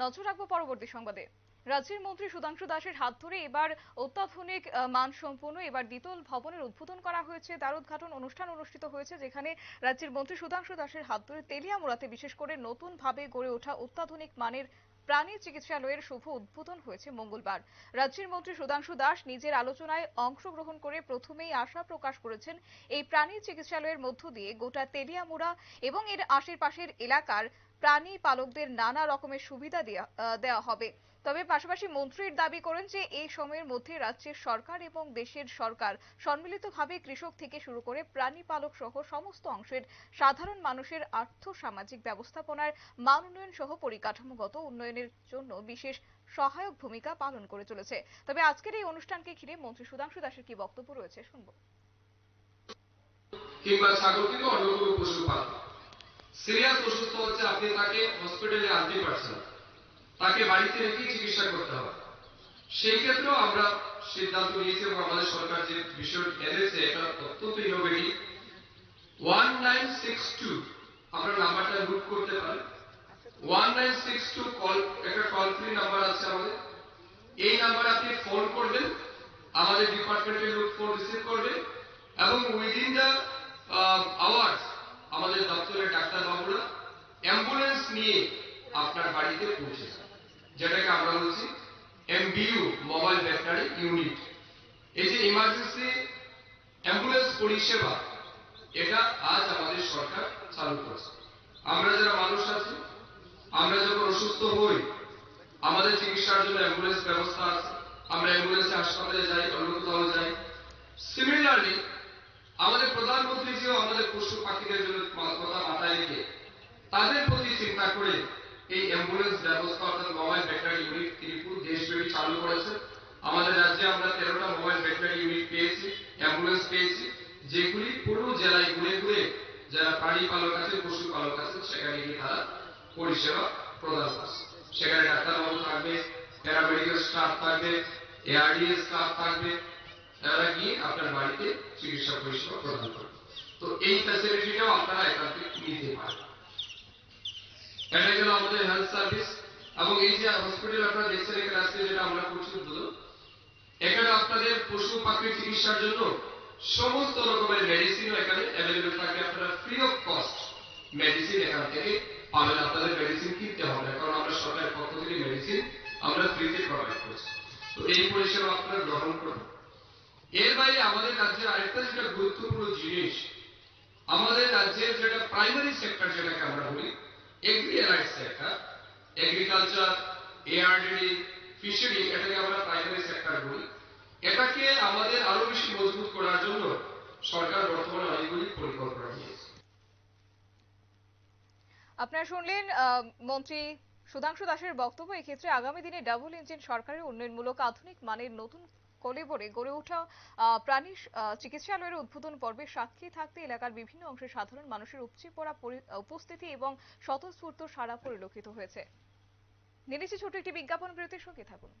নজর রাখব পরবর্তী সংবাদে। রাজ্যের মন্ত্রী সুধাংশু দাসের হাত ধরে এবার অত্যাধুনিক মানসম্পন্ন, এবার দ্বিতল ভবনের উদ্বোধন করা হয়েছে। দ্বার উদ্ঘাটন অনুষ্ঠান অনুষ্ঠিত হয়েছে, যেখানে রাজ্যের মন্ত্রী সুধাংশু দাসের হাত ধরে তেলিয়ামুড়াতে বিশেষ করে নতুন ভাবে গড়ে ওঠা অত্যাধুনিক মানের প্রাণী চিকিৎসালয়ের শুভ উদ্বোধন হয়েছে মঙ্গলবার। রাজ্যের মন্ত্রী সুধাংশু দাস নিজের আলোচনায় অংশগ্রহণ করে প্রথমেই আশা প্রকাশ করেছেন, এই প্রাণী চিকিৎসালয়ের মধ্য দিয়ে গোটা তেলিয়ামুড়া এবং এর আশেপাশের এলাকার প্রাণী পালকদের নানা রকমের সুবিধা দেওয়া হবে। তবে পাশাপাশি মন্ত্রীর দাবি করেন যে, এই সময়ের মধ্যে রাজ্যের সরকার এবং দেশের সরকার সম্মিলিতভাবে কৃষক থেকে শুরু করে প্রাণী পালক সহ সমস্ত অংশের সাধারণ মানুষের আর্থ সামাজিক ব্যবস্থাপনার মান উন্নয়ন সহ পরিকাঠামোগত উন্নয়নের জন্য বিশেষ সহায়ক ভূমিকা পালন করে চলেছে। তবে আজকের এই অনুষ্ঠানকে ঘিরে মন্ত্রী সুধাংশু দাসের কি বক্তব্য রয়েছে, শুনব। কিংবা ছাগল কিংবা অন্য কোনো পশু পালন সিরিয়াস অসুস্থ হচ্ছে, আপনি তাকে হসপিটালে আনতে পারছেন তাকে বাড়িতে রেখেই চিকিৎসা করতে হবে। সেই ক্ষেত্রেও আমরা সিদ্ধান্ত নিয়েছি এবং আমাদের সরকার যে বিষয় এনেছে, এটা অত্যন্ত innovative one nine six two আমরা নাম্বারটা নোট করতে পারি one nine six two call একটা কল ফ্রি নাম্বার আছে আমাদের। এই নাম্বারে আপনি ফোন করবেন, আমাদের ডিপার্টমেন্টের লোক ফোন রিসিভ করবে এবং উইদিন দ্য আওয়ার্স অ্যাম্বুলেন্স নিয়ে আপনার বাড়িতে পৌঁছে যেটাকে আমরা বলছি এমবিইউ মোবাইল ভেটেনারি ইউনিট এই যে ইমার্জেন্সি অ্যাম্বুলেন্স পরিষেবা, এটা আজ আমাদের সরকার চালু করেছে। আমরা যারা মানুষ আছি, আমরা যখন অসুস্থ হই, আমাদের চিকিৎসার জন্য অ্যাম্বুলেন্স ব্যবস্থা আছে। আমরা অ্যাম্বুলেন্সে হাসপাতালে যাই অন্য যাই। সিমিলারলি আমাদের প্রধানমন্ত্রীজিও আমাদের পশু পাখিদের জন্য কথা মাথায় রেখে তাদের প্রতি চিন্তা করে এই অ্যাম্বুলেন্স ব্যবস্থা অর্থাৎ মোবাইল ভেটেনারি ইউনিট তিনি পুরো দেশব্যাপী চালু করেছেন আমাদের রাজ্যে আমরা তেরোটা মোবাইল ভেটেনারি ইউনিট পেয়েছি অ্যাম্বুলেন্স পেয়েছি, যেগুলি পুরো জেলায় ঘুরে ঘুরে যারা প্রাণী পালক আছে পশু পালক আছে, সেখানে গিয়ে তারা পরিষেবা প্রদান করছে। সেখানে ডাক্তারবাবু থাকবে প্যারামেডিক্যাল স্টাফ থাকবে এআরডিএস স্টাফ থাকবে, তারা গিয়ে আপনার বাড়িতে চিকিৎসা পরিষেবা প্রদান করবে। তো এই ফ্যাসিলিটিটাও আপনারা এখান থেকে নিতে পারেন। এটা গেল আমাদের হেলথ সার্ভিস এবং এই যে হসপিটাল আপনারা দেখছেন এখানে আজকে যেটা আমরা করছি উদ্বোধন এখানে আপনাদের পশু পাখির চিকিৎসার জন্য সমস্ত রকমের মেডিসিনও এখানে অ্যাভেলেবেল থাকবে আপনারা ফ্রি অফ কস্ট মেডিসিন এখান থেকে পাবেন। আপনাদের মেডিসিন কিনতে হবে। না কারণ আমরা সরকারের পক্ষ থেকে মেডিসিন আমরা ফ্রিতে প্রোভাইড করছি। তো এই পরিষেবা আপনারা গ্রহণ করুন। এর বাইরে আমাদের রাজ্যের আরেকটা যেটা গুরুত্বপূর্ণ জিনিস, আমাদের রাজ্যের যেটা প্রাইমারি সেক্টর যেটাকে আমরা agri allied sector agriculture ARDD fishery এটাকে আমরা প্রাইমারি সেক্টর বলি। এটাকে আমাদের আরও বেশি মজবুত করার জন্য সরকার বর্তমানে অনেকগুলি পরিকল্পনা নিয়েছে। আপনারা শুনলেন মন্ত্রী সুধাংশু দাসের বক্তব্য। এক্ষেত্রে আগামী দিনে ডাবল ইঞ্জিন সরকারের উন্নয়নমূলক আধুনিক মানের নতুন কলেবরে গড়ে ওঠা প্রাণী চিকিৎসালয়ের উদ্বোধন পর্বে সাক্ষী থাকতে এলাকার বিভিন্ন অংশে সাধারণ মানুষের উপচে পড়া উপস্থিতি এবং স্বতঃস্ফূর্ত সাড়া পরিলক্ষিত হয়েছে। নিয়েছি ছোট একটি বিজ্ঞাপন বিরতির সঙ্গে থাকুন।